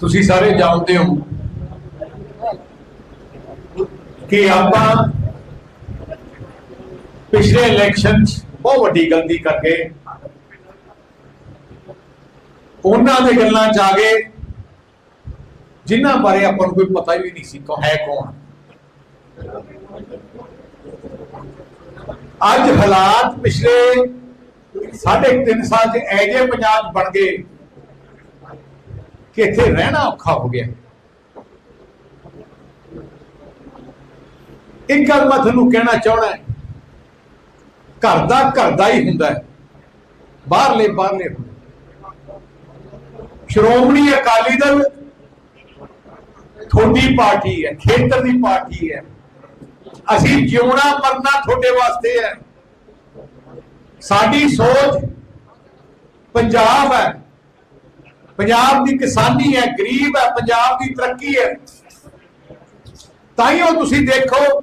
ਤੁਸੀਂ ਸਾਰੇ ਜਾਣਦੇ ਹੋ ਕਿ ਆਪਾਂ ਪਿਛਲੇ ਇਲੈਕਸ਼ਨ 'ਚ ਬਹੁਤ ਵੱਡੀ ਗਲਤੀ ਕਰਕੇ ਉਹਨਾਂ ਦੇ ਗੱਲਾਂ 'ਚ ਆ ਗਏ, ਜਿਨ੍ਹਾਂ ਬਾਰੇ ਆਪਾਂ ਨੂੰ ਕੋਈ ਪਤਾ ਵੀ ਨਹੀਂ ਸੀ ਕੋ ਹੈ ਕੌਣ। ਅੱਜ ਹਾਲਾਤ ਪਿਛਲੇ ਸਾਢੇ ਕੁ ਤਿੰਨ ਸਾਲ ਚ ਐਜੇ ਪੰਜਾਬ ਬਣ ਗਏ ਕਿ ਇੱਥੇ ਰਹਿਣਾ ਔਖਾ ਹੋ ਗਿਆ। ਇੱਕ ਗੱਲ ਮੈਂ ਤੁਹਾਨੂੰ ਕਹਿਣਾ ਚਾਹਣਾ ਹੈ। ਘਰ ਦਾ ਘਰ ਦਾ ਹੀ ਹੁੰਦਾ ਹੈ। ਬਾਹਰਲੇ ਬਾਹਰਲੇ ਹੁੰਦੇ ਸ਼੍ਰੋਮਣੀ ਅਕਾਲੀ ਦਲ ਤੁਹਾਡੀ ਪਾਰਟੀ ਹੈ, ਖੇਤਰ ਦੀ ਪਾਰਟੀ ਹੈ। ਅਸੀਂ ਜਿਉਣਾ ਮਰਨਾ ਤੁਹਾਡੇ ਵਾਸਤੇ ਹੈ। ਸਾਡੀ ਸੋਚ ਪੰਜਾਬ ਹੈ। ਪੰਜਾਬ ਦੀ ਕਿਸਾਨੀ ਹੈ, ਗਰੀਬ ਹੈ, ਪੰਜਾਬ ਦੀ ਤਰੱਕੀ ਹੈ। ਤਾਂ ਉਹ ਤੁਸੀਂ ਦੇਖੋ,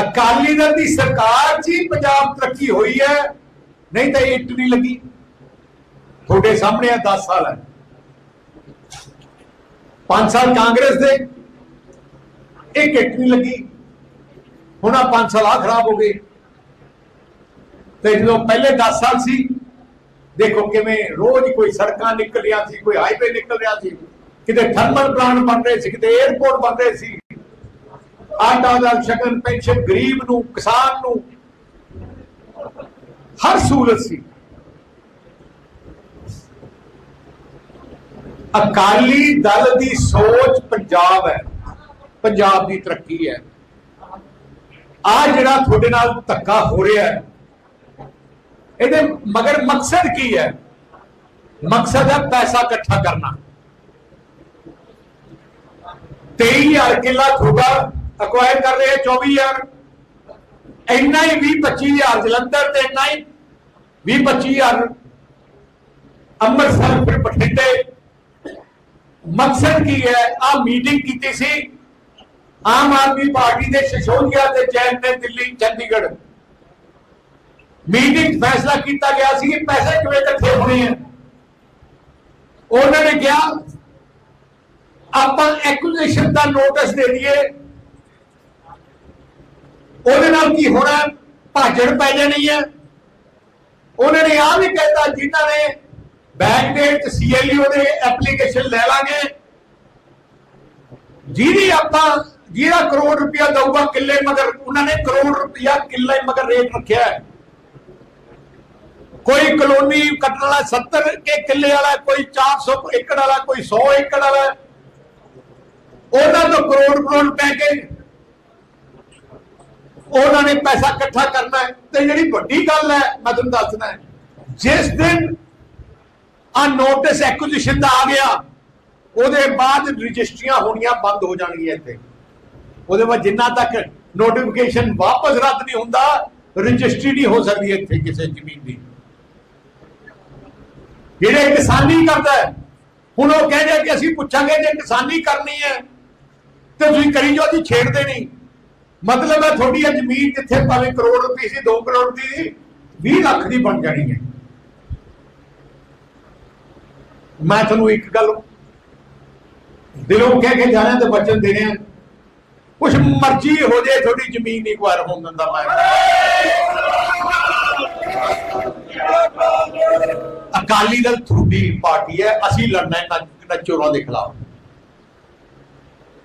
ਅਕਾਲੀ ਦਲ ਦੀ ਸਰਕਾਰ 'ਚ ਹੀ ਪੰਜਾਬ ਤਰੱਕੀ ਹੋਈ ਹੈ। ਨਹੀਂ ਤਾਂ ਇਹ ਇੱਟ ਨਹੀਂ ਲੱਗੀ। ਤੁਹਾਡੇ ਸਾਹਮਣੇ ਆ 10 ਸਾਲ ਹੈ। 5 ਸਾਲ ਕਾਂਗਰਸ ਦੇ, ਇੱਕ ਇੱਟ ਨਹੀਂ ਲੱਗੀ। ਹੁਣ ਆ 5 ਸਾਲ ਆ ਖਰਾਬ ਹੋ ਗਏ। ਤੇ ਜਦੋਂ ਪਹਿਲੇ 10 ਸਾਲ ਸੀ ਦੇਖੋ ਕਿਵੇਂ ਰੋਜ਼ ਕੋਈ ਸੜਕਾਂ ਨਿਕਲ ਰਿਹਾ ਸੀ, ਕੋਈ ਹਾਈਵੇ ਨਿਕਲ ਰਿਹਾ ਸੀ, ਕਿਤੇ ਥਰਮਲ ਪਲਾਂਟ ਬਣ ਰਹੇ ਸੀ, ਕਿਤੇ 에어ਪੋਰਟ ਬਣ ਰਹੇ ਸੀ। ਆਟਾ ਦਾ ਸ਼ਗਨ ਪੈਨਸ਼ਨ ਗਰੀਬ ਨੂੰ, ਕਿਸਾਨ ਨੂੰ। ਹਰ ਸਹੂਲਤ ਸੀ। ਅਕਾਲੀ ਦਲ ਦੀ ਸੋਚ ਪੰਜਾਬ ਹੈ, ਪੰਜਾਬ ਦੀ ਤਰੱਕੀ ਹੈ। ਆ ਜਿਹੜਾ ਤੁਹਾਡੇ ਨਾਲ ਧੱਕਾ ਹੋ ਰਿਹਾ ਹੈ ਇਹਦੇ ਮਗਰ ਮਕਸਦ ਕੀ ਹੈ? ਮਕਸਦ ਹੈ ਪੈਸਾ ਇਕੱਠਾ ਕਰਨਾ। 23000 ਕਿੱਲਾ ਤੁਹਾਡਾ ਅਕਵਾਇਰ ਕਰ ਰਹੇ 24000 ਇੰਨਾ ਹੀ 20 25000 ਜਲੰਧਰ ਤੇ ਇੰਨਾ ਹੀ 20 25000 ਅੰਮ੍ਰਿਤਸਰ, ਫਿਰ ਬਠਿੰਡੇ। ਮਕਸਦ ਕੀ ਹੈ? ਆ ਮੀਟਿੰਗ ਕੀਤੀ ਸੀ। ਆਮ ਆਦਮੀ ਪਾਰਟੀ ਦੇ ਸ਼ਸ਼ੋਦੀਆ ਤੇ ਜੈਨ ਨੇ ਦਿੱਲੀ, ਚੰਡੀਗੜ੍ਹ। ਮੀਟਿੰਗ 'ਚ ਫੈਸਲਾ ਕੀਤਾ ਗਿਆ ਸੀ ਕਿ ਪੈਸੇ ਕਿਵੇਂ ਇਕੱਠੇ ਹੋਣੇ ਆ। ਉਹਨਾਂ ਨੇ ਕਿਹਾ, ਆਪਾਂ ਐਕੁਜੀਸ਼ਨ ਦਾ ਨੋਟਿਸ ਦੇ ਦਈਏ। ਉਹਦੇ ਨਾਲ ਕੀ ਹੋਣਾ ਭਾਜੜ ਪੈ ਜਾਣੀ ਹੈ ਉਹਨਾਂ ਨੇ ਆ ਵੀ ਕਹਿਤਾ, ਜਿਨ੍ਹਾਂ ਨੇ ਬੈਂਕ ਦੇ ਵਿੱਚ ਸੀਐਲਯੂ ਦੇ ਐਪਲੀਕੇਸ਼ਨ ਲੈ ਲਾਂਗੇ। ਜਿਹਦੀ ਆਪਾਂ, ਜਿਹਦਾ ਕਰੋੜ ਰੁਪਇਆ ਦਊਗਾ ਕਿੱਲੇ ਮਗਰ, ਉਹਨਾਂ ਨੇ ਕਰੋੜ ਰੁਪਇਆ ਕਿੱਲੇ ਮਗਰ ਰੇਟ ਰੱਖਿਆ ਹੈ। ਕੋਈ ਕਲੋਨੀ ਕੱਟਣ ਵਾਲਾ 70 ਕੇ ਕਿੱਲੇ ਵਾਲਾ, ਕੋਈ 400 ਏਕੜ ਵਾਲਾ, ਕੋਈ 100 ਏਕੜ ਵਾਲਾ। ਉਹਨਾਂ ਤੋਂ ਕਰੋੜ ਕਰੋੜ ਪੈ ਕੇ ਉਹਨਾਂ ਨੇ ਪੈਸਾ ਇਕੱਠਾ ਕਰਨਾ ਹੈ। ਤੇ ਜਿਹੜੀ ਵੱਡੀ ਗੱਲ ਹੈ, ਮੈਂ ਤੁਹਾਨੂੰ ਦੱਸਣਾ ਹੈ, ਜਿਸ ਦਿਨ ਆ ਨੋਟਿਸ ਐਕੁਜੀਸ਼ਨ ਦਾ ਆ ਗਿਆ, ਉਹਦੇ ਬਾਅਦ ਰਜਿਸਟਰੀਆਂ ਹੋਣੀਆਂ ਬੰਦ ਹੋ ਜਾਣਗੀਆਂ ਇੱਥੇ। ਉਹਦੇ ਬਾਅਦ ਜਿੰਨਾ ਤੱਕ ਨੋਟੀਫਿਕੇਸ਼ਨ ਵਾਪਸ ਰੱਦ ਨਹੀਂ ਹੁੰਦਾ, ਰਜਿਸਟਰੀ ਨਹੀਂ ਹੋ ਸਕਦੀ ਇੱਥੇ ਕਿਸੇ ਜ਼ਮੀਨ ਦੀ। ਜਿਹੜੇ ਕਿਸਾਨੀ ਕਰਦਾ ਹੁਣ ਉਹ ਕਹਿੰਦੇ ਕਿ ਅਸੀਂ ਪੁੱਛਾਂਗੇ ਜੇ ਕਿਸਾਨੀ ਕਰਨੀ ਹੈ, ਤੇ ਤੁਸੀਂ ਕਰੀ ਜੋ ਜੀ ਛੇੜਦੇ ਨਹੀਂ। ਮਤਲਬ ਹੈ ਤੁਹਾਡੀ ਇਹ ਜ਼ਮੀਨ ਜਿੱਥੇ ਭਾਵੇਂ ਕਰੋੜ ਰੁਪਏ ਸੀ 2 ਕਰੋੜ ਦੀ 20 ਲੱਖ ਦੀ ਬਣ ਜਾਣੀ ਹੈ। ਮੈਂ ਤੁਹਾਨੂੰ ਇੱਕ ਗੱਲ ਦਿਲੋਂ ਕਹਿ ਕੇ ਜਾਣਾ ਤੇ ਬਚਨ ਦੇਣੇ ਆ। ਕੁਛ ਮਰਜ਼ੀ ਹੋ ਜਾਏ, ਤੁਹਾਡੀ ਜ਼ਮੀਨ ਨਹੀਂ ਕੁਆਰ ਹੋਣ ਦਿੰਦਾ ਮੈਂ। ਅਕਾਲੀ ਦਲ ਤੁਹਾਡੀ ਪਾਰਟੀ ਹੈ, ਅਸੀਂ ਲੜਨਾ ਹੈ ਚੋਰਾਂ ਦੇ ਖਿਲਾਫ।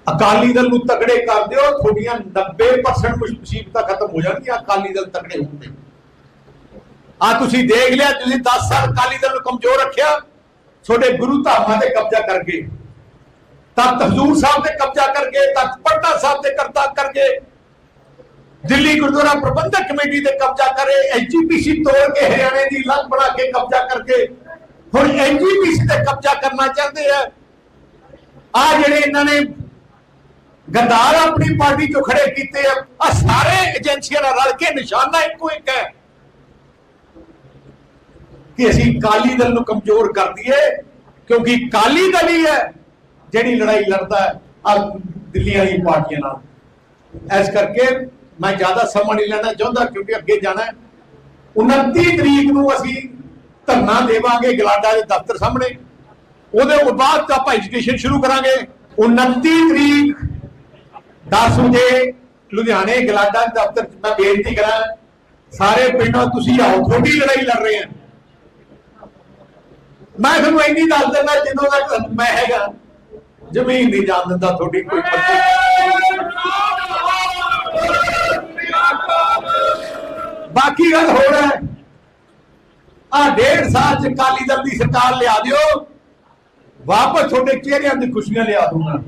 ਅਕਾਲੀ ਦਲ ਨੂੰ ਤਗੜੇ ਕਰ ਦਿਓ, ਤੁਹਾਡੀਆਂ 90% ਮੁਸੀਬਤਾਂ ਖਤਮ ਹੋ ਜਾਣਗੀਆਂ ਅਕਾਲੀ ਦਲ ਤਗੜੇ ਹੋਣ ਆ ਤੁਸੀਂ ਦੇਖ ਲਿਆ, ਤੁਸੀਂ 10 ਸਾਲ ਅਕਾਲੀ ਦਲ ਨੂੰ ਕਮਜ਼ੋਰ ਰੱਖਿਆ, ਤੁਹਾਡੇ ਗੁਰੂ ਧਾਮਾਂ ਤੇ ਕਬਜ਼ਾ ਕਰ ਗਏ। ਤਖਤ ਹਜ਼ੂਰ ਸਾਹਿਬ ਤੇ ਕਬਜ਼ਾ ਕਰਕੇ ਤਖਤ ਪਟਨਾ ਸਾਹਿਬ ਤੇ ਕਰਤਾ ਕਰਕੇ ਦਿੱਲੀ ਗੁਰਦੁਆਰਾ ਪ੍ਰਬੰਧਕ ਕਮੇਟੀ ਤੇ ਕਬਜ਼ਾ ਕਰੇ ਐਜੀਪੀਸੀ ਤੋੜ ਕੇ ਹਰਿਆਣੇ ਦੀ ਲੰਗ ਬਣਾ ਕੇ ਕਬਜ਼ਾ ਕਰਕੇ ਹੁਣ ਐਜੀਪੀਸੀ ਤੇ ਕਬਜ਼ਾ ਕਰਨਾ ਚਾਹੁੰਦੇ ਆ। ਆ ਜਿਹੜੇ ਇਹਨਾਂ ਨੇ ਗੰਦਾਰ ਆਪਣੀ ਪਾਰਟੀ ਚੋਂ ਖੜੇ ਕੀਤੇ ਆ ਆ ਸਾਰੇ ਏਜੰਸੀਆਂ ਨਾਲ ਰਲ ਕੇ ਨਿਸ਼ਾਨਾ ਇੱਕੋ ਇੱਕ ਹੈ ਕਿ ਅਸੀਂ ਕਾਲੀ ਦਲ ਨੂੰ ਕਮਜ਼ੋਰ ਕਰ ਦਈਏ, ਕਿਉਂਕਿ ਕਾਲੀ ਦਲ ਹੀ ਹੈ ਜਿਹੜੀ ਲੜਾਈ ਲੜਦਾ ਆ ਦਿੱਲੀ ਵਾਲੀ ਪਾਰਟੀਆਂ ਨਾਲ। ਇਸ ਕਰਕੇ ਮੈਂ ਜ਼ਿਆਦਾ ਸਮਾਂ ਨਹੀਂ ਲੈਣਾ ਚਾਹੁੰਦਾ ਕਿਉਂਕਿ ਅੱਗੇ ਜਾਣਾ ਹੈ। 29 ਤਰੀਕ ਨੂੰ ਅਸੀਂ ਧਰਨਾ ਦੇਵਾਂਗੇ ਗਲਾਡਾ ਦੇ ਦਫ਼ਤਰ ਸਾਹਮਣੇ। ਉਹਦੇ ਤੋਂ ਬਾਅਦ ਆਪਾਂ ਐਜੂਕੇਸ਼ਨ ਸ਼ੁਰੂ ਕਰਾਂਗੇ। 29 ਤਰੀਕ 10 ਵਜੇ ਲੁਧਿਆਣੇ ਗਲਾਡਾ ਦਫ਼ਤਰ ਮੈਂ ਬੇਨਤੀ ਕਰਾਂ, ਸਾਰੇ ਪਿੰਡੋਂ ਤੁਸੀਂ ਆਓ, ਤੁਹਾਡੀ ਲੜਾਈ ਲੜ ਰਹੇ ਆ ਮੈਂ ਤੁਹਾਨੂੰ ਇੰਨੀ ਦੱਸ ਦਿੰਦਾ ਜਦੋਂ ਤੱਕ ਮੈਂ ਹੈਗਾ, ਜ਼ਮੀਨ ਨਹੀਂ ਜਾਣ ਦਿੰਦਾ ਤੁਹਾਡੀ ਕੋਈ ਪੱਤੀ ਬਾਕੀ ਗੱਲ ਹੋਰ ਹੈ। ਆ ਡੇਢ ਸਾਲ ਚ ਕਾਲੀ ਦਲ ਦੀ ਸਰਕਾਰ ਲਿਆ ਦਿਓ। ਵਾਪਸ ਤੁਹਾਡੇ ਚਿਹਰਿਆਂ ਦੀ ਖੁਸ਼ੀਆਂ ਲਿਆ ਦੂੰਗਾ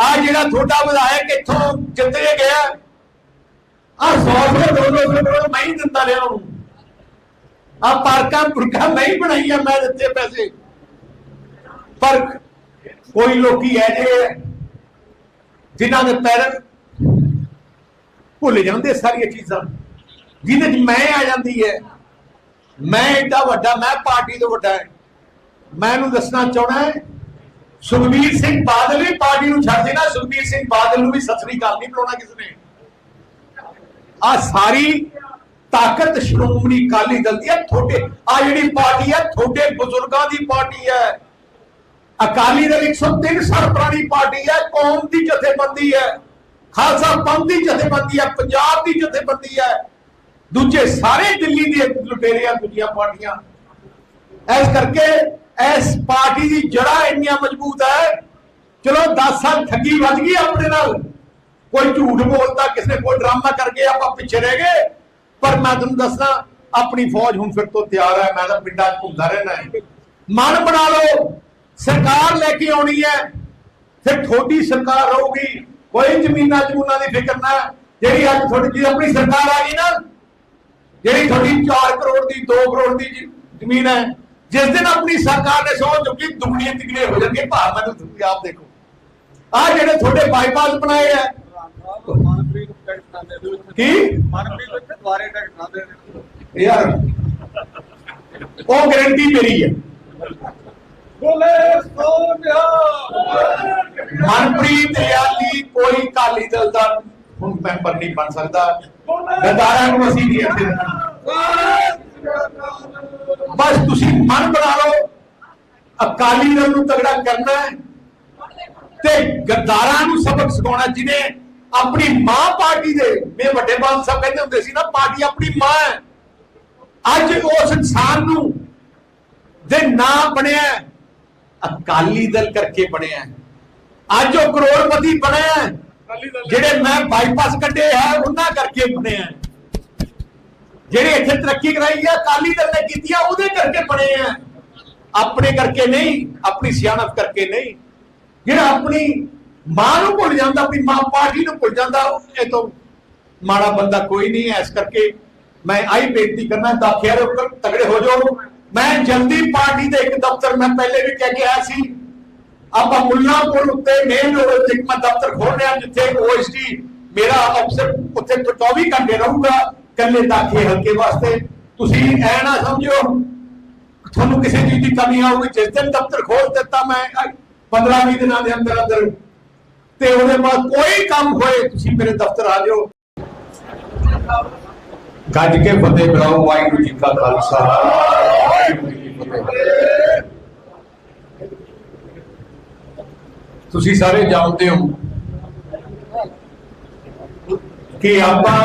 ਆ ਜਿਹੜਾ ਤੁਹਾਡਾ ਵਿਧਾਇਕ ਇੱਥੋਂ ਜਿੱਤੇ ਗਿਆ ਆ 100 ਰੁਪਏ 200 ਕਰੋੜ ਮੈਂ ਹੀ ਦਿੰਦਾ ਰਿਹਾ ਉਹਨੂੰ। ਆ ਪਾਰਕਾਂ ਪੁਰਖਾਂ ਮੈਂ ਹੀ ਬਣਾਈਆਂ, ਮੈਂ ਦਿੱਤੇ ਪੈਸੇ। ਪਰ ਕੋਈ ਲੋਕੀ ਐ ਜੇ ਜਿਨ੍ਹਾਂ ਦੇ ਪੈਰ ਭੁੱਲ ਜਾਂਦੇ ਸਾਰੀਆਂ ਚੀਜ਼ਾਂ। ਜਿਹਦੇ ਚ ਮੈਂ ਆ ਜਾਂਦੀ ਹੈ। ਮੈਂ ਏਡਾ ਵੱਡਾ, ਮੈਂ ਪਾਰਟੀ ਤੋਂ ਵੱਡਾ ਹੈ। ਮੈਂ ਇਹਨੂੰ ਦੱਸਣਾ ਚਾਹਣਾ ਹੈ, ਸੁਖਬੀਰ ਸਿੰਘ ਬਾਦਲ ਵੀ ਪਾਰਟੀ ਨੂੰ ਛੱਡ ਦੇਣਾ, ਸੁਖਬੀਰ ਸਿੰਘ ਬਾਦਲ ਨੂੰ ਵੀ ਸਤਿ ਕਾਲ ਨਹੀਂ ਬੁਲਾਉਣਾ ਕਿਸ ਨੇ। ਆ ਸਾਰੀ ਤਾਕਤ ਸ਼੍ਰੋਮਣੀ ਅਕਾਲੀ ਦਲ ਦੀ ਹੈ ਤੁਹਾਡੇ ਆ ਜਿਹੜੀ ਪਾਰਟੀ ਹੈ ਤੁਹਾਡੇ ਬਜ਼ੁਰਗਾਂ ਦੀ ਪਾਰਟੀ ਹੈ। ਅਕਾਲੀ ਦਲ 103 ਸਾਲ ਪੁਰਾਣੀ ਪਾਰਟੀ ਹੈ, ਕੌਮ ਦੀ ਜਥੇਬੰਦੀ ਹੈ। ਖਾਲਸਾ ਪੰਥ ਦੀ ਜਥੇਬੰਦੀ ਹੈ, ਪੰਜਾਬ ਦੀ ਜਥੇਬੰਦੀ ਹੈ। ਦੂਜੇ ਸਾਰੇ ਦਿੱਲੀ ਦੇ ਲੁਟੇਰਿਆਂ ਦੂਜੀਆਂ ਪਾਰਟੀਆਂ। ਇਸ ਕਰਕੇ ਇਸ ਪਾਰਟੀ ਦੀ ਜੜਾ ਇੰਨੀਆਂ ਮਜ਼ਬੂਤ ਹੈ, ਚਲੋ 10 ਸਾਲ ਠੱਗੀ ਵੱਜ ਗਈ ਆਪਣੇ ਨਾਲ। ਕੋਈ ਝੂਠ ਬੋਲਦਾ, ਕਿਸੇ ਨੇ ਕੋਈ ਡਰਾਮਾ ਕਰਕੇ ਆਪਾਂ ਪਿੱਛੇ ਰਹਿ ਗਏ। ਪਰ ਮੈਂ ਤੁਹਾਨੂੰ ਦੱਸਣਾ ਆਪਣੀ ਫੌਜ ਹੁਣ ਫਿਰ ਤੋਂ ਤਿਆਰ ਹੈ, ਮੈਂ ਤਾਂ ਪਿੰਡਾਂ 'ਚ ਘੁੰਮਦਾ ਰਹਿਣਾ ਹੈ। ਮਨ ਬਣਾ ਲਓ ਸਰਕਾਰ ਲੈ ਕੇ ਆਉਣੀ ਹੈ ਫਿਰ ਤੁਹਾਡੀ ਸਰਕਾਰ ਰਹੂਗੀ। ਕੋਈ ਜ਼ਮੀਨਾਂ ਜਮੂਨਾਂ ਦੀ ਫਿਕਰ ਨਾ ਜਿਹੜੀ ਅੱਜ ਤੁਹਾਡੀ ਜੀ ਆਪਣੀ ਸਰਕਾਰ ਆ ਗਈ ਨਾ ਜਿਹੜੀ ਤੁਹਾਡੀ 4 ਕਰੋੜ ਦੀ 2 ਕਰੋੜ ਦੀ ਜ਼ਮੀਨ ਹੈ ਜਿਸ ਦਿਨ ਆਪਣੀ ਸਰਕਾਰ ਨੇ ਸੋਚ ਚੁੱਕੀ ਦੁਗਣੀਆਂ ਤਿਗਣੀਆਂ ਹੋ ਜਾਣਗੇ ਭਾਰ ਮੈਨੂੰ ਤੁਸੀਂ ਆਪ ਦੇਖੋ। ਆ ਜਿਹੜੇ ਤੁਹਾਡੇ ਬਾਈਪਾਸ ਬਣਾਏ ਆ। ਦੇ ਕੀ? ਮਨਪ੍ਰੀਤ ਦੁਆਰੇ ਖਾਂਦੇ ਨੇ। ਯਾਰ ਉਹ ਗਾਰੰਟੀ ਮੇਰੀ ਹੈ। ਮਨਪ੍ਰੀਤ ਯਾਲੀ ਕੋਈ ਕਾਲੀ ਦਲ ਦਾ ਹੁਣ ਮੈਂਬਰ ਨਹੀਂ ਬਣ ਸਕਦਾ। ਗਦਾਰਾਂ ਨੂੰ ਅਸੀਂ ਨਹੀਂ ਇੱਥੇ ਬਸ ਤੁਸੀਂ ਮਨ ਬਣਾ ਲਓ। ਅਕਾਲੀ ਦਲ ਨੂੰ ਤਗੜਾ ਕਰਨਾ ਹੈ ਤੇ ਗੱਦਾਰਾਂ ਨੂੰ ਸਬਕ ਸਿਖਾਉਣਾ ਜਿਹਨੇ ਆਪਣੀ ਮਾਂ ਪਾਰਟੀ ਦੇ ਮੇ ਵੱਡੇ ਬਾਲ ਸਾਹਿਬ ਕਹਿੰਦੇ ਹੁੰਦੇ ਸੀ ਨਾ ਪਾਰਟੀ ਆਪਣੀ ਮਾਂ ਹੈ। ਅੱਜ ਉਸ ਇਨਸਾਨ ਨੂੰ ਦੇ ਨਾਂ ਬਣਿਆ ਅਕਾਲੀ ਦਲ ਕਰਕੇ ਬਣਿਆ। ਅੱਜ ਉਹ ਕਰੋੜਪਤੀ ਬਣਿਆ। ਜਿਹੜੇ ਮੈਂ ਬਾਈਪਾਸ ਕੱਢੇ ਆ ਉਹਨਾਂ ਕਰਕੇ ਬਣਿਆ। ਜਿਹੜੇ ਇੱਥੇ ਤਰੱਕੀ ਕਰਾਈ ਆ ਅਕਾਲੀ ਦਲ ਨੇ ਕੀਤੀ ਆ ਉਹਦੇ ਕਰਕੇ ਬਣੇ ਆ ਆਪਣੇ ਕਰਕੇ ਨਹੀਂ ਆਪਣੀ ਸਿਆਣਪ ਕਰਕੇ ਨਹੀਂ ਜਿਹੜਾ ਆਪਣੀ ਮਾਂ ਨੂੰ ਭੁੱਲ ਜਾਂਦਾ ਆਪਣੀ ਮਾਂ ਪਾਰਟੀ ਨੂੰ ਭੁੱਲ ਜਾਂਦਾ ਇਹ ਤੋਂ ਮਾੜਾ ਬੰਦਾ ਕੋਈ ਨਹੀਂ ਹੈ ਇਸ ਕਰਕੇ ਮੈਂ ਆਈ ਬੇਨਤੀ ਕਰਨਾ ਦਾਖਿਆਂ ਦੇ ਉੱਪਰ ਤਗੜੇ ਹੋ ਜਾਓ ਮੈਂ ਜਲਦੀ ਪਾਰਟੀ ਦੇ ਇੱਕ ਦਫ਼ਤਰ ਮੈਂ ਪਹਿਲੇ ਵੀ ਕਹਿ ਕੇ ਆਇਆ ਸੀ, ਆਪਾਂ ਮੁੱਲਾਂਪੁਰ ਉੱਤੇ ਮੇਨ ਰੋਡ ਤੇ ਮੈਂ ਦਫ਼ਤਰ ਖੋਲ ਰਿਹਾ ਜਿੱਥੇ ਓਐਸਟੀ ਮੇਰਾ ਅਫਸਰ ਉੱਥੇ 24 ਘੰਟੇ ਰਹੂਗਾ ਕੱਲੇ ਦਾਖੇ ਹਲਕੇ ਵਾਸਤੇ। ਤੁਸੀਂ ਐ ਨਾ ਸਮਝਿਓ, ਤੁਹਾਨੂੰ ਕਿਸੇ ਚੀਜ਼ ਦੀ ਕਮੀ ਆਊਗੀ ਜਿਸ ਦਿਨ ਦਫ਼ਤਰ ਖੋਲ ਦਿੱਤਾ ਮੈਂ 15 20 ਦਿਨਾਂ ਦੇ ਅੰਦਰ ਅੰਦਰ, ਤੇ ਉਹਦੇ ਬਾਅਦ ਕੋਈ ਕੰਮ ਹੋਏ, ਤੁਸੀਂ ਮੇਰੇ ਦਫ਼ਤਰ ਆ ਜਾਓ। ਗੱਜ ਕੇ ਫਤਿਹ ਬੁਲਾਓ, ਵਾਹਿਗੁਰੂ ਜੀ ਕਾ ਖਾਲਸਾ ਵਾਹਿਗੁਰੂ ਜੀ ਕੀ ਫਤਿਹ ਤੁਸੀਂ ਸਾਰੇ ਜਾਣਦੇ ਹੋ ਕਿ ਆਪਾਂ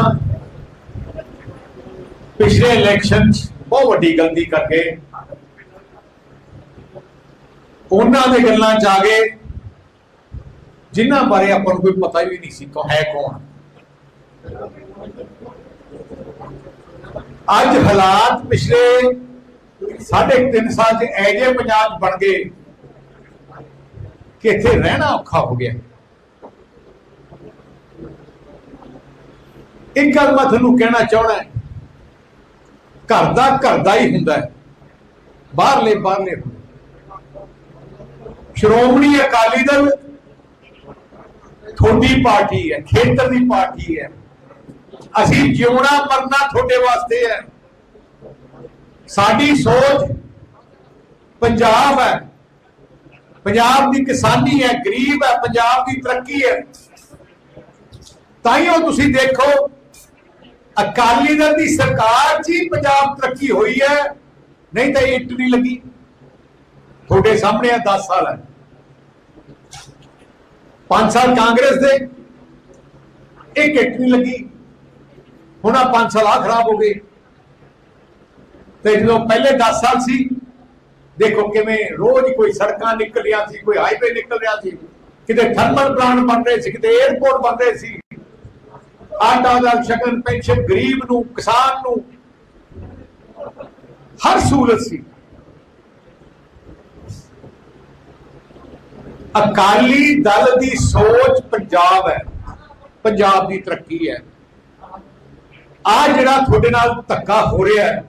ਪਿਛਲੇ ਇਲੈਕਸ਼ਨ 'ਚ ਬਹੁਤ ਵੱਡੀ ਗਲਤੀ ਕਰਕੇ ਉਹਨਾਂ ਦੇ ਗੱਲਾਂ 'ਚ ਆ ਗਏ ਜਿਨ੍ਹਾਂ ਬਾਰੇ ਆਪਾਂ ਨੂੰ ਕੋਈ ਪਤਾ ਹੀ ਨਹੀਂ ਸੀ ਕੋ ਹੈ ਕੌਣ। ਅੱਜ ਹਾਲਾਤ ਪਿਛਲੇ ਸਾਢੇ ਕੁ ਤਿੰਨ ਸਾਲ 'ਚ ਐਜੇ ਪੰਜਾਬ ਬਣ ਗਏ ਕਿ ਇੱਥੇ ਰਹਿਣਾ ਔਖਾ ਹੋ ਗਿਆ। ਇੱਕ ਗੱਲ ਮੈਂ ਤੁਹਾਨੂੰ ਕਹਿਣਾ ਚਾਹਣਾ ਘਰ ਦਾ ਘਰ ਦਾ ਹੀ ਹੁੰਦਾ ਬਾਹਰਲੇ ਬਾਹਰਲੇ ਹੁੰਦੇ। ਸ਼੍ਰੋਮਣੀ ਅਕਾਲੀ ਦਲ ਤੁਹਾਡੀ ਪਾਰਟੀ ਹੈ, ਖੇਤਰ ਦੀ ਪਾਰਟੀ ਹੈ। ਅਸੀਂ ਜਿਉਣਾ ਮਰਨਾ ਤੁਹਾਡੇ ਵਾਸਤੇ ਹੈ। ਸਾਡੀ ਸੋਚ ਪੰਜਾਬ ਹੈ। ਪੰਜਾਬ ਦੀ ਕਿਸਾਨੀ ਹੈ, ਗਰੀਬ ਹੈ, ਪੰਜਾਬ ਦੀ ਤਰੱਕੀ ਹੈ। ਤਾਂ ਉਹ ਤੁਸੀਂ ਦੇਖੋ, ਅਕਾਲੀ ਦਲ ਦੀ ਸਰਕਾਰ 'ਚ ਹੀ ਪੰਜਾਬ ਤਰੱਕੀ ਹੋਈ ਹੈ। ਨਹੀਂ ਤਾਂ ਇੱਟ ਨਹੀਂ ਲੱਗੀ। ਤੁਹਾਡੇ ਸਾਹਮਣੇ ਆ 10 ਸਾਲ ਹੈ। 5 ਸਾਲ ਕਾਂਗਰਸ ਦੇ, ਇੱਕ ਇੱਟ ਨਹੀਂ ਲੱਗੀ। ਹੁਣ ਆ 5 ਸਾਲ ਆ ਖਰਾਬ ਹੋ ਗਏ। ਤੇ ਜਦੋਂ ਪਹਿਲੇ 10 ਸਾਲ ਸੀ, ਦੇਖੋ ਕਿਵੇਂ ਰੋਜ਼ ਕੋਈ ਸੜਕਾਂ ਨਿਕਲ ਰਹੀਆਂ ਸੀ, ਕੋਈ ਹਾਈਵੇ ਨਿਕਲ ਰਿਹਾ ਸੀ, ਕਿਤੇ ਥਰਮਲ ਪਲਾਂਟ ਬਣ ਰਹੇ ਸੀ, ਕਿਤੇ 에어ਪੋਰਟ ਬਣ ਰਹੇ ਸੀ। ਆਟਾ ਦਾ ਸ਼ਗਨ ਪੈਨਸ਼ਨ ਗਰੀਬ ਨੂੰ, ਕਿਸਾਨ ਨੂੰ, ਹਰ ਸਹੂਲਤ ਸੀ। ਅਕਾਲੀ ਦਲ ਦੀ ਸੋਚ ਪੰਜਾਬ ਹੈ, ਪੰਜਾਬ ਦੀ ਤਰੱਕੀ ਹੈ। ਆ ਜਿਹੜਾ ਤੁਹਾਡੇ ਨਾਲ ਧੱਕਾ ਹੋ ਰਿਹਾ ਹੈ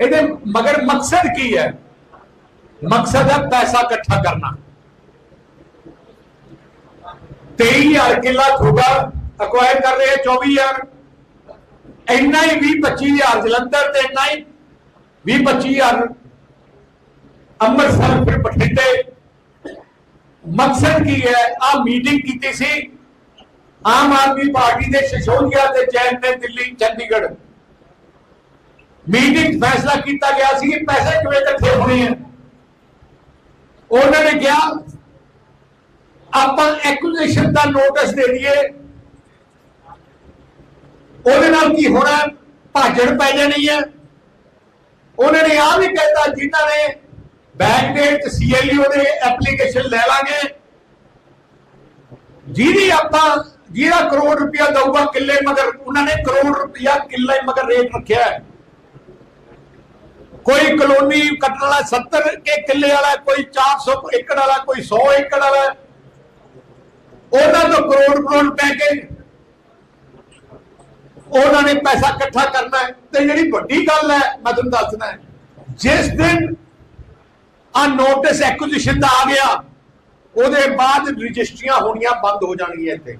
ਇਹਦੇ ਮਗਰ ਮਕਸਦ ਕੀ ਹੈ? ਮਕਸਦ ਹੈ ਪੈਸਾ ਇਕੱਠਾ ਕਰਨਾ। 23000 ਕਿੱਲਾ ਤੁਹਾਡਾ ਅਕਵਾਇਰ ਕਰ ਰਹੇ 24000 ਇੰਨਾ ਹੀ 20 25000 ਜਲੰਧਰ ਤੇ ਇੰਨਾ ਹੀ 20 25000 ਅੰਮ੍ਰਿਤਸਰ, ਫਿਰ ਬਠਿੰਡੇ। ਮਕਸਦ ਕੀ ਹੈ? ਆ ਮੀਟਿੰਗ ਕੀਤੀ ਸੀ। ਆਮ ਆਦਮੀ ਪਾਰਟੀ ਦੇ ਸ਼ਸ਼ੋਦੀਆ ਤੇ ਜੈਨ ਨੇ ਦਿੱਲੀ, ਚੰਡੀਗੜ੍ਹ। ਮੀਟਿੰਗ 'ਚ ਫੈਸਲਾ ਕੀਤਾ ਗਿਆ ਸੀ ਕਿ ਪੈਸੇ ਕਿਵੇਂ ਇਕੱਠੇ ਹੋਣੇ ਆ। ਉਹਨਾਂ ਨੇ ਕਿਹਾ, ਆਪਾਂ ਐਕੁਜੀਸ਼ਨ ਦਾ ਨੋਟਿਸ ਦੇ ਦਈਏ। ਉਹਦੇ ਨਾਲ ਕੀ ਹੋਣਾ? ਭਾਜਣ ਪੈ ਜਾਣੀ ਹੈ ਉਹਨਾਂ ਨੇ ਆ ਵੀ ਕਹਿਤਾ, ਜਿਨ੍ਹਾਂ ਨੇ ਬੈਂਕ ਡੇਟ ਸੀਐਲਯੂ ਦੇ ਐਪਲੀਕੇਸ਼ਨ ਲੈ ਲਾਂਗੇ। ਜਿਹਦੀ ਆਪਾਂ ਜਿਹੜਾ ਕਰੋੜ ਰੁਪਇਆ ਦਊਗਾ ਕਿੱਲੇ ਮਗਰ, ਉਹਨਾਂ ਨੇ ਕਰੋੜ ਰੁਪਇਆ ਕਿੱਲੇ ਮਗਰ ਰੇਟ ਰੱਖਿਆ ਹੈ। ਕੋਈ ਕਲੋਨੀ ਕੱਟਣ ਵਾਲਾ 70 ਕੇ ਕਿੱਲੇ ਵਾਲਾ, ਕੋਈ 400 ਏਕੜ ਵਾਲਾ, ਕੋਈ 100 ਏਕੜ ਵਾਲਾ। ਉਹਨਾਂ ਤੋਂ ਕਰੋੜ ਕਰੋੜ ਪੈ ਕੇ ਉਹਨਾਂ ਨੇ ਪੈਸਾ ਇਕੱਠਾ ਕਰਨਾ ਹੈ। ਤੇ ਜਿਹੜੀ ਵੱਡੀ ਗੱਲ ਹੈ, ਮੈਂ ਤੁਹਾਨੂੰ ਦੱਸਣਾ ਹੈ, ਜਿਸ ਦਿਨ ਆ ਨੋਟਿਸ ਐਕੁਜੀਸ਼ਨ ਦਾ ਆ ਗਿਆ, ਉਹਦੇ ਬਾਅਦ ਰਜਿਸਟਰੀਆਂ ਹੋਣੀਆਂ ਬੰਦ ਹੋ ਜਾਣਗੀਆਂ ਇੱਥੇ।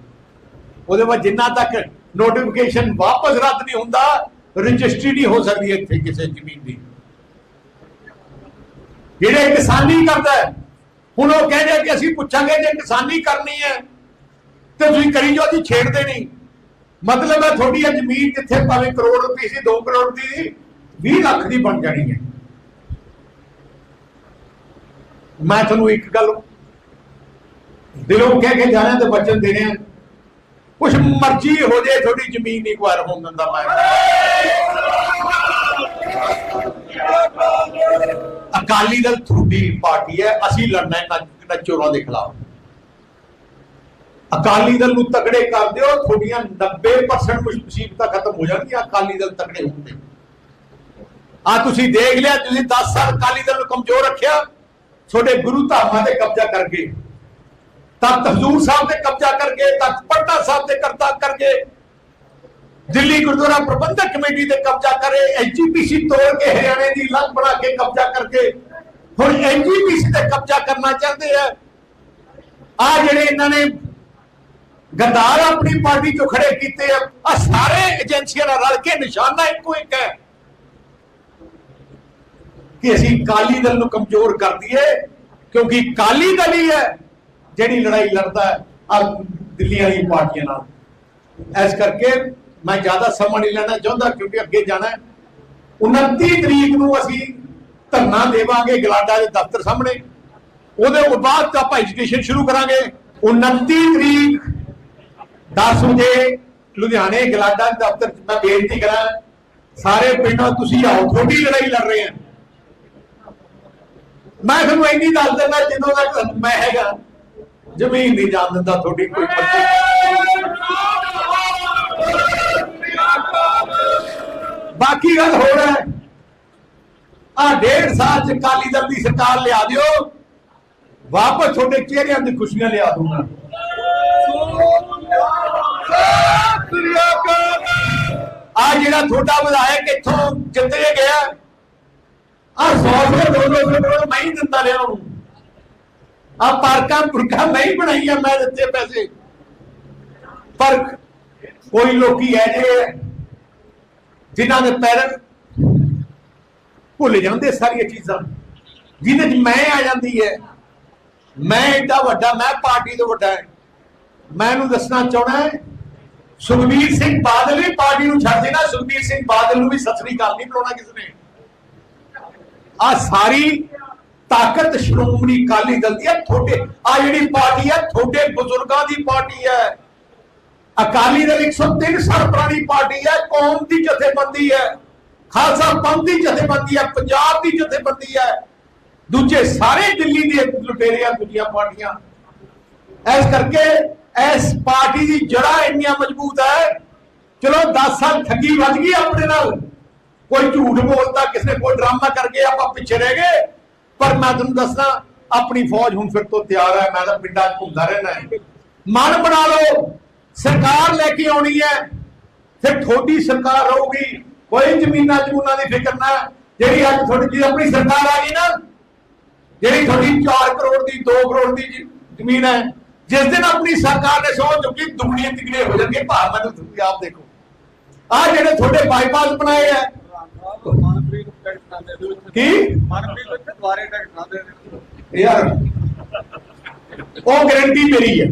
ਉਹਦੇ ਬਾਅਦ ਜਿੰਨਾ ਤੱਕ ਨੋਟੀਫਿਕੇਸ਼ਨ ਵਾਪਸ ਰੱਦ ਨਹੀਂ ਹੁੰਦਾ, ਰਜਿਸਟਰੀ ਨਹੀਂ ਹੋ ਸਕਦੀ ਇੱਥੇ ਕਿਸੇ ਜ਼ਮੀਨ ਦੀ। ਜਿਹੜੇ ਕਿਸਾਨੀ ਕਰਦਾ ਹੁਣ ਉਹ ਕਹਿੰਦੇ ਕਿ ਅਸੀਂ ਪੁੱਛਾਂਗੇ ਜੇ ਕਿਸਾਨੀ ਕਰਨੀ ਹੈ, ਤੇ ਤੁਸੀਂ ਕਰੀ ਜੋ ਅਸੀਂ ਛੇੜਦੇ ਨਹੀਂ। ਮਤਲਬ ਹੈ ਤੁਹਾਡੀ ਇਹ ਜ਼ਮੀਨ ਜਿੱਥੇ ਭਾਵੇਂ ਕਰੋੜ ਰੁਪਏ ਸੀ 2 ਕਰੋੜ ਦੀ ਸੀ 20 ਲੱਖ ਦੀ ਬਣ ਜਾਣੀ ਹੈ। ਮੈਂ ਤੁਹਾਨੂੰ ਇੱਕ ਗੱਲ ਦਿਲੋਂ ਕਹਿ ਕੇ ਜਾਣਾ ਤੇ ਵਚਨ ਦੇਣੇ ਆ ਕੁਛ ਮਰਜ਼ੀ ਹੋ ਜੇ ਤੁਹਾਡੀ ਜ਼ਮੀਨ ਨਹੀਂ ਕੁਆਰ ਹੋਣ ਦਿੰਦਾ ਮੈਂ। ਅਕਾਲੀ ਦਲ ਤੁਹਾਡੀ ਪਾਰਟੀ ਹੈ, ਅਸੀਂ ਲੜਨਾ ਹੈ ਨੱਚ- ਨੱਚੋਰਾਂ ਦੇ ਖਿਲਾਫ। ਅਕਾਲੀ ਦਲ ਨੂੰ ਤਕੜੇ ਕਰ ਦਿਓ, ਤੁਹਾਡੀਆਂ 90% ਮੁਸੀਬਤਾਂ ਖਤਮ ਹੋ ਜਾਣਗੀਆਂ, ਅਕਾਲੀ ਦਲ ਤਕੜੇ ਹੋਣ ਤੇ ਆ ਤੁਸੀਂ ਦੇਖ ਲਿਆ, ਤੁਸੀਂ 10 ਸਾਲ ਅਕਾਲੀ ਦਲ ਨੂੰ ਕਮਜ਼ੋਰ ਰੱਖਿਆ, ਤੁਹਾਡੇ ਗੁਰੂ ਧਾਮਾਂ ਤੇ ਕਬਜ਼ਾ ਕਰਕੇ। ਤਖਤ ਹਜ਼ੂਰ ਸਾਹਿਬ ਤੇ ਕਬਜ਼ਾ ਕਰਕੇ, ਤਖਤ ਪਟਨਾ ਸਾਹਿਬ ਤੇ ਕਰਤਾ ਕਰਕੇ ਦਿੱਲੀ ਗੁਰਦੁਆਰਾ ਪ੍ਰਬੰਧਕ ਕਮੇਟੀ ਤੇ ਕਬਜ਼ਾ ਕਰੇ ਐਜੀਪੀਸੀ ਤੋੜ ਕੇ ਹਰਿਆਣੇ ਦੀ ਲੰਗ ਬਣਾ ਕੇ ਕਬਜ਼ਾ ਕਰਕੇ। ਹੁਣ ਐਜੀਪੀਸੀ ਤੇ ਕਬਜ਼ਾ ਕਰਨਾ ਚਾਹੁੰਦੇ ਆ। ਆ ਜਿਹੜੇ ਇਹਨਾਂ ਨੇ ਗੰਦਾਰ ਆਪਣੀ ਪਾਰਟੀ ਚੋਂ ਖੜੇ ਕੀਤੇ ਆ ਆ ਸਾਰੇ ਏਜੰਸੀਆਂ ਨਾਲ ਰਲ ਕੇ ਨਿਸ਼ਾਨਾ ਇੱਕੋ ਇੱਕ ਹੈ। ਕਿ ਅਸੀਂ ਕਾਲੀ ਦਲ ਨੂੰ ਕਮਜ਼ੋਰ ਕਰ ਦਈਏ, ਕਿਉਂਕਿ ਕਾਲੀ ਦਲ ਹੀ ਹੈ ਜਿਹੜੀ ਲੜਾਈ ਲੜਦਾ ਹੈ ਆ ਦਿੱਲੀ ਵਾਲੀ ਪਾਰਟੀਆਂ ਨਾਲ। ਇਸ ਕਰਕੇ ਮੈਂ ਜ਼ਿਆਦਾ ਸਮਾਂ ਨਹੀਂ ਲੈਣਾ ਚਾਹੁੰਦਾ ਕਿਉਂਕਿ ਅੱਗੇ ਜਾਣਾ ਹੈ। 29 ਤਰੀਕ ਨੂੰ ਅਸੀਂ ਧਰਨਾ ਦੇਵਾਂਗੇ ਗਲਾਡਾ ਦੇ ਦਫ਼ਤਰ ਸਾਹਮਣੇ। ਉਹਦੇ ਤੋਂ ਬਾਅਦ ਆਪਾਂ ਐਜੂਕੇਸ਼ਨ ਸ਼ੁਰੂ ਕਰਾਂਗੇ। 29 ਤਰੀਕ 10 ਵਜੇ ਲੁਧਿਆਣੇ ਗਲਾਡਾ ਦੇ ਦਫ਼ਤਰ ਮੈਂ ਬੇਨਤੀ ਕਰਾਂ, ਸਾਰੇ ਪਿੰਡਾਂ ਤੁਸੀਂ ਆਓ, ਤੁਹਾਡੀ ਲੜਾਈ ਲੜ ਰਹੇ ਹਾਂ। ਮੈਂ ਤੁਹਾਨੂੰ ਇੰਨੀ ਦੱਸ ਦਿੰਦਾ ਜਦੋਂ ਤੱਕ ਮੈਂ ਹੈਗਾ, ਜ਼ਮੀਨ ਨਹੀਂ ਜਾਣ ਦਿੰਦਾ ਤੁਹਾਡੀ ਕੋਈ ਮਰਜ਼ੀ ਬਾਕੀ ਗੱਲ ਹੋਰ ਹੈ। ਆ ਡੇਢ ਸਾਲ ਚ ਕਾਲੀ ਦਲ ਦੀ ਸਰਕਾਰ ਲਿਆ ਦਿਓ। ਵਾਪਸ ਤੁਹਾਡੇ ਚਿਹਰਿਆਂ ਦੀ ਖੁਸ਼ੀਆਂ ਲਿਆ ਦੂੰਗਾ ਆ ਜਿਹੜਾ ਤੁਹਾਡਾ ਵਿਧਾਇਕ ਇੱਥੋਂ ਜਿੱਤ ਗਿਆ, ਆ 100 ਸੌ ਦੋ ਦੋ ਮੈਂ ਹੀ ਦਿੰਦਾ ਰਿਹਾ ਉਹਨੂੰ। ਆ ਪਾਰਕਾਂ ਪੁਰਕਾਂ ਮੈਂ ਹੀ ਬਣਾਈਆਂ ਮੈਂ ਦਿੱਤੇ ਪੈਸੇ। ਪਰ ਕੋਈ ਲੋਕੀ ਐ ਜੇ ਜਿਨ੍ਹਾਂ ਦੇ ਪੈਰ ਭੁੱਲ ਜਾਂਦੇ ਸਾਰੀਆਂ ਚੀਜ਼ਾਂ। ਜਿਹਦੇ ਚ ਮੈਂ ਆ ਜਾਂਦੀ ਹੈ। ਮੈਂ ਏਡਾ ਵੱਡਾ, ਮੈਂ ਪਾਰਟੀ ਤੋਂ ਵੱਡਾ ਹੈ। ਮੈਂ ਇਹਨੂੰ ਦੱਸਣਾ ਚਾਹਣਾ ਹੈ, ਸੁਖਬੀਰ ਸਿੰਘ ਬਾਦਲ ਵੀ ਪਾਰਟੀ ਨੂੰ ਛੱਡ ਦੇਣਾ। ਸੁਖਬੀਰ ਸਿੰਘ ਬਾਦਲ ਨੂੰ ਵੀ ਸਤਿ ਸ੍ਰੀ ਅਕਾਲ ਨਹੀਂ ਬੁਲਾਉਣਾ ਕਿਸ ਨੇ। ਆ ਸਾਰੀ ਤਾਕਤ ਸ਼੍ਰੋਮਣੀ ਅਕਾਲੀ ਦਲ ਦੀ ਹੈ, ਤੁਹਾਡੇ ਆ ਜਿਹੜੀ ਪਾਰਟੀ ਹੈ, ਤੁਹਾਡੇ ਬਜ਼ੁਰਗਾਂ ਦੀ ਪਾਰਟੀ ਹੈ। ਅਕਾਲੀ ਦਲ 103 ਸਾਲ ਪੁਰਾਣੀ ਪਾਰਟੀ ਹੈ, ਕੌਮ ਦੀ ਜਥੇਬੰਦੀ ਹੈ, ਖਾਲਸਾ ਪੰਥ ਦੀ ਜਥੇਬੰਦੀ ਹੈ, ਪੰਜਾਬ ਦੀ ਜਥੇਬੰਦੀ ਹੈ। ਦੂਜੇ ਸਾਰੇ ਦਿੱਲੀ ਦੇ ਲੁਟੇਰੇ ਦੂਜੀਆਂ ਪਾਰਟੀਆਂ। ਇਸ ਕਰਕੇ ਇਸ ਪਾਰਟੀ ਦੀ ਜੜਾ ਇੰਨੀਆਂ ਮਜ਼ਬੂਤ ਹੈ, ਚਲੋ 10 ਸਾਲ ਠੱਗੀ ਵੱਜ ਗਈ ਆਪਣੇ ਨਾਲ। ਕੋਈ ਝੂਠ ਬੋਲਦਾ, ਕਿਸੇ ਕੋਈ ਡਰਾਮਾ ਕਰਕੇ ਆਪਾਂ ਪਿੱਛੇ ਰਹਿ ਗਏ। ਪਰ ਮੈਂ ਤੁਹਾਨੂੰ ਦੱਸਣਾ ਆਪਣੀ ਫੌਜ ਹੁਣ ਫਿਰ ਤੋਂ ਤਿਆਰ ਹੈ, ਮੈਂ ਤਾਂ ਪਿੰਡਾਂ 'ਚ ਘੁੰਮਦਾ ਰਹਿਣਾ ਹੈ। ਮਨ ਬਣਾ ਲਓ ਸਰਕਾਰ ਲੈ ਕੇ ਆਉਣੀ ਹੈ ਫਿਰ ਤੁਹਾਡੀ ਸਰਕਾਰ ਰਹੂਗੀ ਕੋਈ ਜ਼ਮੀਨਾਂ ਜਮੂਨਾਂ ਦੀ ਫਿਕਰ ਨਾ ਜਿਹੜੀ ਅੱਜ ਤੁਹਾਡੀ ਜੀ ਆਪਣੀ ਸਰਕਾਰ ਆ ਗਈ ਨਾ ਜਿਹੜੀ ਤੁਹਾਡੀ 4 ਕਰੋੜ ਦੀ 2 ਕਰੋੜ ਦੀ ਜ਼ਮੀਨ ਹੈ ਜਿਸ ਦਿਨ ਆਪਣੀ ਸਰਕਾਰ ਨੇ ਸੋਚ ਚੁੱਕੀ ਦੁਗਣੀਆਂ ਤਿਗਣੀਆਂ ਹੋ ਜਾਣਗੇ ਭਾਰ ਮੈਨੂੰ ਤੁਸੀਂ ਆਪ ਦੇਖੋ ਆ ਜਿਹੜੇ ਤੁਹਾਡੇ ਬਾਈਪਾਸ ਬਣਾਏ ਆ ਨੂੰ ਨਾ। ਕੀ? ਮਨਪ੍ਰੀਤ ਨੂੰ ਟਿਕਟ ਨਾ ਦੇ ਯਾਰ ਉਹ ਗਾਰੰਟੀ ਮੇਰੀ ਹੈ